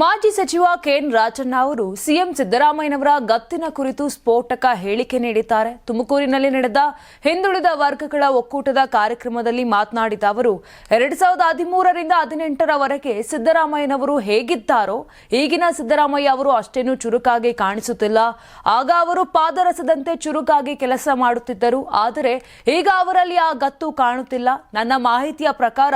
ಮಾಜಿ ಸಚಿವ ಕೆಎನ್ ರಾಜಣ್ಣ ಅವರು ಸಿಎಂ ಸಿದ್ದರಾಮಯ್ಯನವರ ಗತ್ತಿನ ಕುರಿತು ಸ್ಫೋಟಕ ಹೇಳಿಕೆ ನೀಡಿದ್ದಾರೆ. ತುಮಕೂರಿನಲ್ಲಿ ನಡೆದ ಹಿಂದುಳಿದ ವರ್ಗಗಳ ಒಕ್ಕೂಟದ ಕಾರ್ಯಕ್ರಮದಲ್ಲಿ ಮಾತನಾಡಿದ ಅವರು, ಎರಡ್ ಸಾವಿರದ ಹದಿಮೂರರಿಂದ ಹದಿನೆಂಟರವರೆಗೆ ಸಿದ್ದರಾಮಯ್ಯನವರು ಹೇಗಿದ್ದಾರೋ, ಈಗಿನ ಸಿದ್ದರಾಮಯ್ಯ ಅವರು ಅಷ್ಟೇನು ಚುರುಕಾಗಿ ಕಾಣಿಸುತ್ತಿಲ್ಲ. ಆಗ ಅವರು ಪಾದರಸದಂತೆ ಚುರುಕಾಗಿ ಕೆಲಸ ಮಾಡುತ್ತಿದ್ದರು. ಆದರೆ ಈಗ ಅವರಲ್ಲಿ ಆ ಗತ್ತು ಕಾಣುತ್ತಿಲ್ಲ. ನನ್ನ ಮಾಹಿತಿಯ ಪ್ರಕಾರ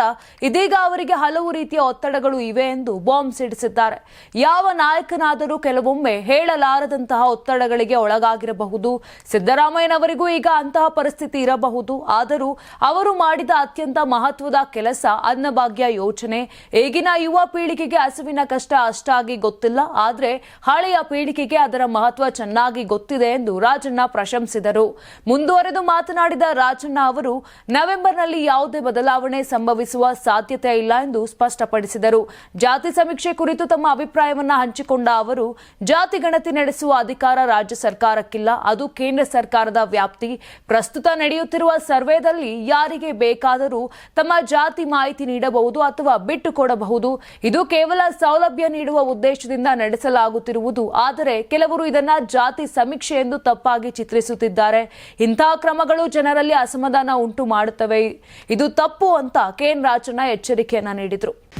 ಇದೀಗ ಅವರಿಗೆ ಹಲವು ರೀತಿಯ ಒತ್ತಡಗಳು ಇವೆ ಎಂದು ಬಾಂಬ್ ಸಿಡಿಸಿದ್ದಾರೆ. ಯಾವ ನಾಯಕನಾದರೂ ಕೆಲವೊಮ್ಮೆ ಹೇಳಲಾರದಂತಹ ಒತ್ತಡಗಳಿಗೆ ಒಳಗಾಗಿರಬಹುದು. ಸಿದ್ದರಾಮಯ್ಯನವರಿಗೂ ಈಗ ಅಂತಹ ಪರಿಸ್ಥಿತಿ ಇರಬಹುದು. ಆದರೂ ಅವರು ಮಾಡಿದ ಅತ್ಯಂತ ಮಹತ್ವದ ಕೆಲಸ ಅನ್ನಭಾಗ್ಯ ಯೋಜನೆ ಈಗಿನ ಯುವ ಪೀಳಿಗೆಗೆ ಹಸುವಿನ ಕಷ್ಟ ಅಷ್ಟಾಗಿ ಗೊತ್ತಿಲ್ಲ. ಆದರೆ ಹಳೆಯ ಪೀಳಿಗೆಗೆ ಅದರ ಮಹತ್ವ ಚೆನ್ನಾಗಿ ಗೊತ್ತಿದೆ ಎಂದು ರಾಜಣ್ಣ ಪ್ರಶಂಸಿದರು. ಮುಂದುವರೆದು ಮಾತನಾಡಿದ ರಾಜಣ್ಣ ಅವರು, ನವೆಂಬರ್ನಲ್ಲಿ ಯಾವುದೇ ಬದಲಾವಣೆ ಸಂಭವಿಸುವ ಸಾಧ್ಯತೆ ಇಲ್ಲ ಎಂದು ಸ್ಪಷ್ಟಪಡಿಸಿದರು. ಜಾತಿ ಸಮೀಕ್ಷೆ ಕುರಿತು ತಮ್ಮ ಅಭಿಪ್ರಾಯವನ್ನ ಹಂಚಿಕೊಂಡ ಅವರು, ಜಾತಿ ಗಣತಿ ನಡೆಸುವ ಅಧಿಕಾರ ರಾಜ್ಯ ಸರ್ಕಾರಕ್ಕಿಲ್ಲ. ಅದು ಕೇಂದ್ರ ಸರ್ಕಾರದ ವ್ಯಾಪ್ತಿ. ಪ್ರಸ್ತುತ ನಡೆಯುತ್ತಿರುವ ಸರ್ವೆದಲ್ಲಿ ಯಾರಿಗೆ ಬೇಕಾದರೂ ತಮ್ಮ ಜಾತಿ ಮಾಹಿತಿ ನೀಡಬಹುದು ಅಥವಾ ಬಿಟ್ಟು ಕೊಡಬಹುದು. ಇದು ಕೇವಲ ಸೌಲಭ್ಯ ನೀಡುವ ಉದ್ದೇಶದಿಂದ ನಡೆಸಲಾಗುತ್ತಿರುವುದು. ಆದರೆ ಕೆಲವರು ಇದನ್ನ ಜಾತಿ ಸಮೀಕ್ಷೆ ಎಂದು ತಪ್ಪಾಗಿ ಚಿತ್ರಿಸುತ್ತಿದ್ದಾರೆ. ಇಂತಹ ಕ್ರಮಗಳು ಜನರಲ್ಲಿ ಅಸಮಾಧಾನ ಉಂಟು ಮಾಡುತ್ತವೆ. ಇದು ತಪ್ಪು ಅಂತ ಕೆಎನ್ ರಾಜಣ್ಣ ಎಚ್ಚರಿಕೆಯನ್ನ ನೀಡಿದರು.